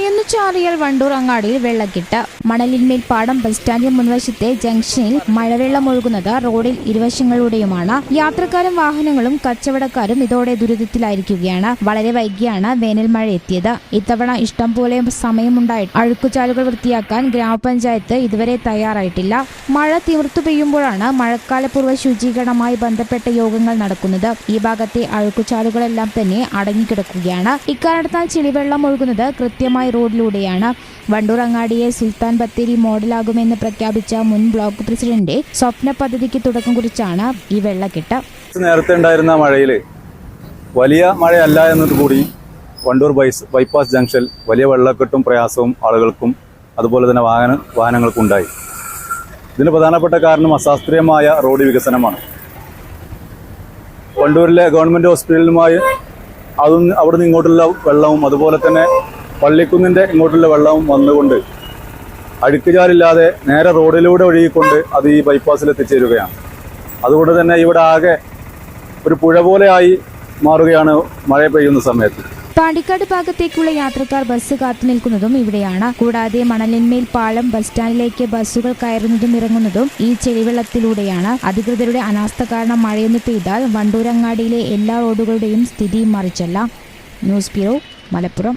മഴയൊന്നു ചാറിയാൽ വണ്ടൂർ അങ്ങാടിയിൽ വെള്ളക്കെട്ട്. മണലിന്മേൽ പാടം ബസ് സ്റ്റാൻഡിന് മുൻവശത്തെ ജംഗ്ഷനിൽ മഴവെള്ളം ഒഴുകുന്നത് റോഡിൽ ഇരുവശങ്ങളിലൂടെയുമാണ്. യാത്രക്കാരും വാഹനങ്ങളും കച്ചവടക്കാരും ഇതോടെ ദുരിതത്തിലായിരിക്കുകയാണ്. വളരെ വൈകിയാണ് വേനൽ മഴ എത്തിയത്. ഇത്തവണ ഇഷ്ടം പോലെ സമയമുണ്ടായി. അഴുക്കുചാലുകൾ വൃത്തിയാക്കാൻ ഗ്രാമപഞ്ചായത്ത് ഇതുവരെ തയ്യാറായിട്ടില്ല. മഴ തീർത്തു പെയ്യുമ്പോഴാണ് മഴക്കാലപൂർവ ശുചീകരണമായി ബന്ധപ്പെട്ട യോഗങ്ങൾ നടക്കുന്നത്. ഈ ഭാഗത്തെ അഴുക്കുചാലുകളെല്ലാം തന്നെ അടങ്ങിക്കിടക്കുകയാണ്. ഇക്കാരണത്താൽ ചെളിവെള്ളം ഒഴുകുന്നത് കൃത്യമായി റോഡിലൂടെയാണ്. വണ്ടൂർ അങ്ങാടിയെ സുൽത്താൻ ബത്തേരി മോഡലാകുമെന്ന് പ്രഖ്യാപിച്ച മുൻ ബ്ലോക്ക് പ്രസിഡന്റ് സ്വപ്ന പദ്ധതിക്ക് തുടക്കം കുറിച്ചാണ് ഈ വെള്ളക്കെട്ട്. നേരത്തെ ഉണ്ടായിരുന്ന മഴയിൽ വലിയ മഴയല്ല എന്നത് കൂടി വണ്ടൂർ ബൈസ് ബൈപ്പാസ് ജംഗ്ഷൻ വലിയ വെള്ളക്കെട്ടും പ്രയാസവും ആളുകൾക്കും അതുപോലെ തന്നെ വാഹന വാഹനങ്ങൾക്കും ഉണ്ടായി. ഇതിന് പ്രധാനപ്പെട്ട കാരണം അശാസ്ത്രീയമായ റോഡ് വികസനമാണ്. വണ്ടൂരിലെ ഗവൺമെന്റ് ഹോസ്പിറ്റലുമായി അതും അവിടുന്ന് ഇങ്ങോട്ടുള്ള വെള്ളവും അതുപോലെ തന്നെ പള്ളിക്കുന്നിന്റെ ഇങ്ങോട്ടുള്ള വെള്ളവും വന്നുകൊണ്ട് അഴുക്കുചാലില്ലാതെ നേരെ റോഡിലൂടെ ഒഴുകിക്കൊണ്ട് അത് ഈ ബൈപ്പാസിൽ എത്തിച്ചേരുകയാണ് അതുകൊണ്ട് തന്നെ ഇവിടെ ആകെ ഒരു പുഴ പോലെയായി മാറുകയാണ് മഴ പെയ്യുന്ന സമയത്ത്. പാണ്ടിക്കാട് ഭാഗത്തേക്കുള്ള യാത്രക്കാർ ബസ് കാത്തു നിൽക്കുന്നതും ഇവിടെയാണ്. കൂടാതെ മണലിന്മേൽ പാളം ബസ് സ്റ്റാൻഡിലേക്ക് ബസ്സുകൾ കയറുന്നതും ഇറങ്ങുന്നതും ഈ ചെളിവെള്ളത്തിലൂടെയാണ്. അധികൃതരുടെ അനാസ്ഥ കാരണം മഴയെന്ന് പെയ്താൽ വണ്ടൂരങ്ങാടിയിലെ എല്ലാ റോഡുകളുടെയും സ്ഥിതി മറിച്ചല്ല. News bureau Malappuram.